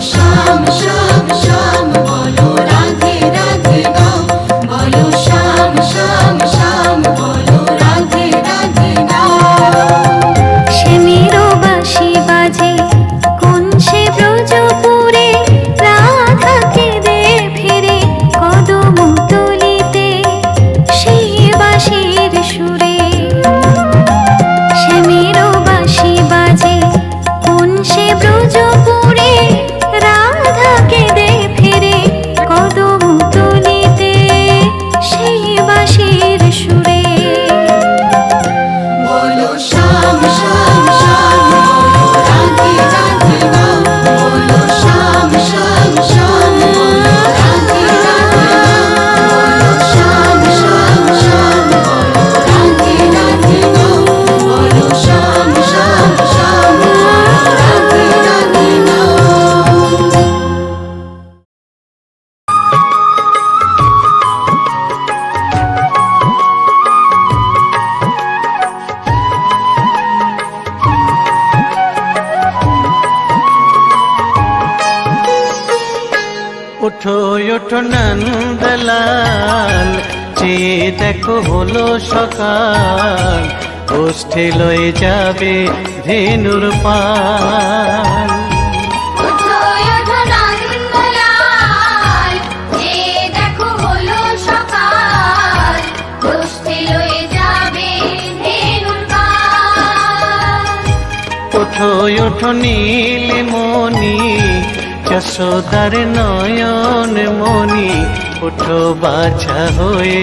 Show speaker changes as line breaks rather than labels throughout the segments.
shit. 有山。
দেখো হলো সকাল ওষ্ঠে লয়ে যাবে ধেনুর পাল উঠো নীল মনি যশোদার নয়ন মনি উঠো বাছা হয়ে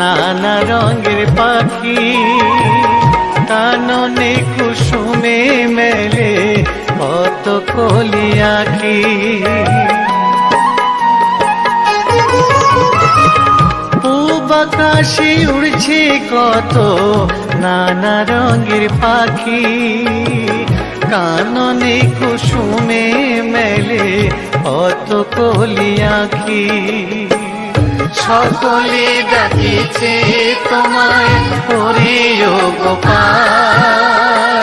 নানা রঙের পাখি কাননে কুসুমে মেলে কত কলি আঁকি পূব আকাশে উড়ছে কত নানা রঙের পাখি কাননে কুসুমে মেলে কত কলি আঁকি
সকলে ডাকেছে তোমায় করিও গোপাল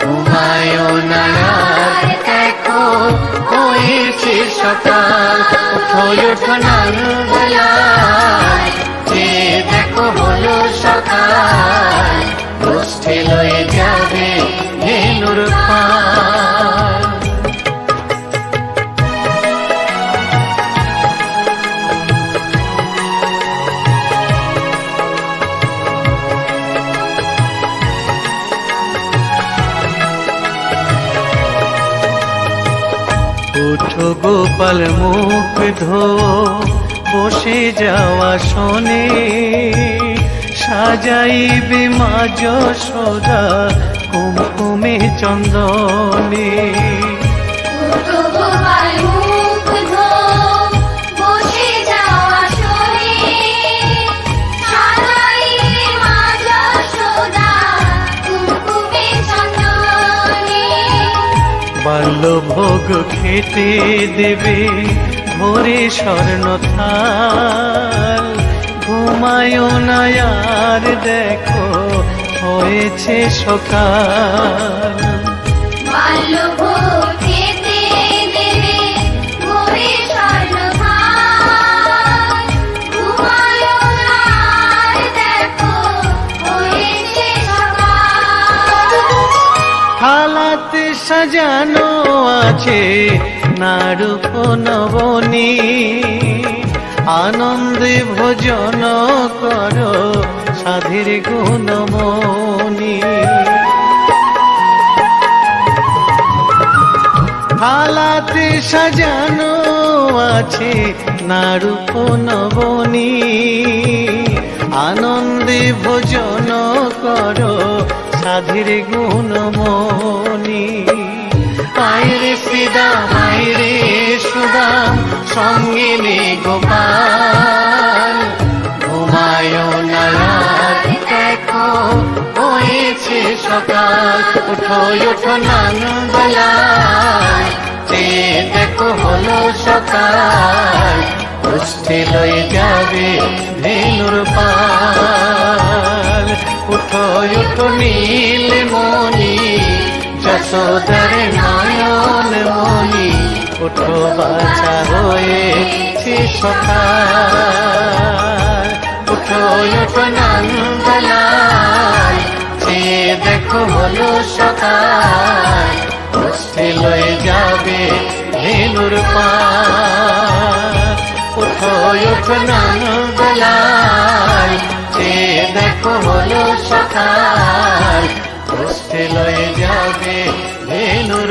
তোমায় নারায় দেখো হয়েছে সকাল উঠল উঠনাল বেলায় যে দেখো হলো সকাল লয়ে যাবে ধেনুর পা
গোপাল মুখ ধো বসে যাওয়া শোনে সাজাইবে মা সদা কুমকুমে চন্দনী ভোগ খেতে দেবে ভোরে স্বর্ণ থাল ঘুমায় আর দেখো হয়েছে সকাল থালাতে সাজানো আছে নাড়ু নবনী আনন্দে ভোজন কর সাধীর গুণমণি থালাতে সাজানো আছে নাড়ু নবনী আনন্দে ভোজন করো রাধির গুণমণি
আয়রে সিদা আয়রে সুদা সঙ্গে নে গোপাল ঘুমায় না দেখো হয়েছে সকাল উঠো উঠো নান বলা দেখো হলো সকাল উঠে লয়ে যাবে ধেনুর পা
উঠো উঠো নীল মনি যশোদর নয়ন মনি উঠো বাছা হয়েছি সখা
উঠো উঠো নন্দলাল সে দেখো হলো সখা লয়ে যাবে হেলুর পা উঠো উঠো নন্দলাল গল্প হলো সকাল কষ্টে লয়ে যাবে ধেনুর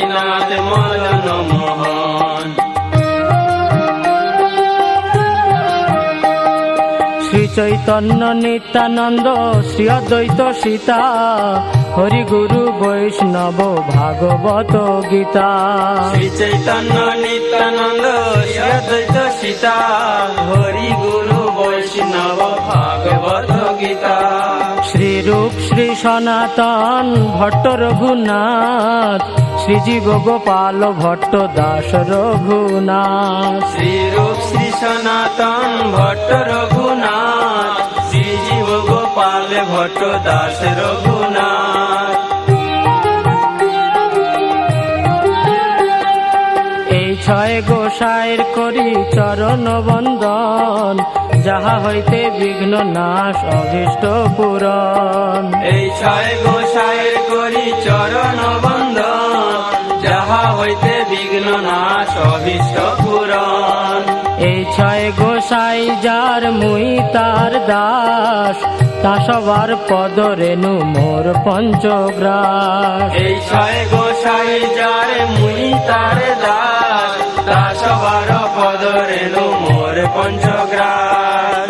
কাশীনাথ মদন মোহন
শ্রী চৈতন্য নিত্যানন্দ শ্রী অদ্বৈত সীতা হরি গুরু বৈষ্ণব ভাগবত গীতা
শ্রী চৈতন্য নিত্যানন্দ শ্রী অদ্বৈত সীতা হরি গুরু বৈষ্ণব
সনাতন ভট্ট রঘুনাথ শ্রীজীব গোপাল ভট্ট দাস রঘুনাথ
শ্রীরূপ শ্রী সনাতন ভট্ট রঘুনাথ শ্রীজীব গোপাল ভট্ট দাস রঘুনাথ
ছয় গোসাইর করি চরণ বন্দন যাহা হইতে বিঘ্ন নাশ অভিষ্ট পূরণ
এই ছয় গোসাইর করি চরণ বন্দন যাহা হইতে বিঘ্ন নাশ অভিষ্ট পূরণ
এই ছয় গোসাই যার মুই তার দাস তা সবার পদ পদরেণু মোর পঞ্চগ্রাস
এই ছয় গোসাই যার মুই তার দাস মাতা পদরে মোর পঞ্চগ্রাস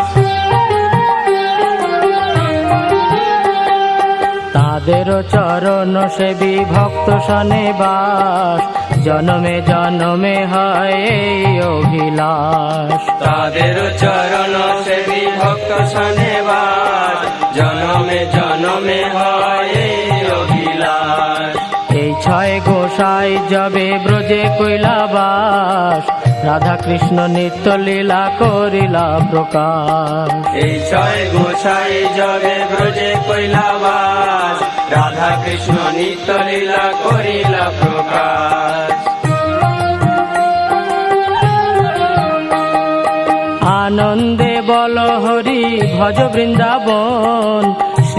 তাদের চরণ সে বিভক্ত শনে বাস জনমে জনমে হয় অভিলাষ
তাদের চরণ সে বিভক্ত শনে বাস জনমে জনমে হয়
ছয় গোসাই যাবে ব্রজে কৈলাবাস রাধা কৃষ্ণ নিত্য লীলা করিলা প্রকাশ
এই ছয় গোসাই যাবে ব্রজে কৈলাবাস রাধা কৃষ্ণ নিত্য লীলা করিলা প্রকাশ
আনন্দে বল হরি ভজ বৃন্দাবন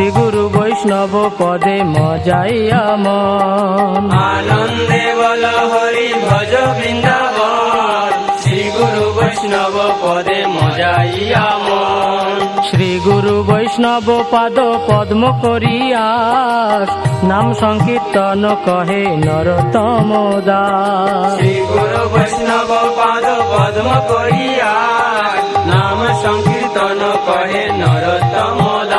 শ্রী গুরু বৈষ্ণব পদে মজাইয়া মন
আনন্দে বল হরি ভজ বৃন্দাবন শ্রী গুরু বৈষ্ণব পদে মজাইয়া মন
শ্রী গুরু বৈষ্ণব পাদ পদ্ম করিয়াস নাম সংকীর্তন কহে নরতম দাস
শ্রী গুরু বৈষ্ণব পাদ পদ্ম করিয়াস নাম সংকীর্তন কহে নরতম দাস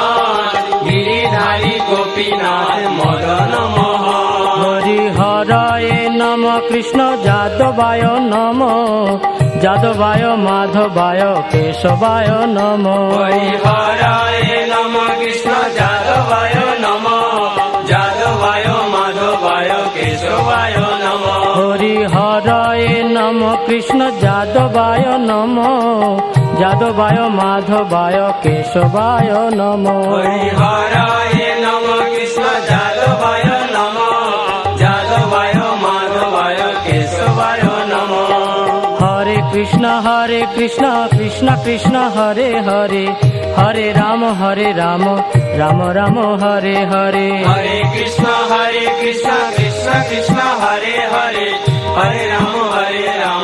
গোপীনাথ মদন
হরিহরায় নম কৃষ্ণ যাদবায় নম যাদবায় মাধবায় কেশবায় নম
হরিহরায় নম কৃষ্ণ যাদবায় নম যাদবায় মাধবায় কেশবায় নম হরি
হরিহরায় নম কৃষ্ণ যাদবায় নম যাদবায় মাধবায় কেশবায় নম
কেশবায় নম
কৃষ্ণ হরে কৃষ্ণ কৃষ্ণ কৃষ্ণ হরে হরে হরে রাম হরে রাম রাম রাম হরে হরে
হরে কৃষ্ণ হরে কৃষ্ণ কৃষ্ণ কৃষ্ণ হরে হরে হরে রাম হরে রাম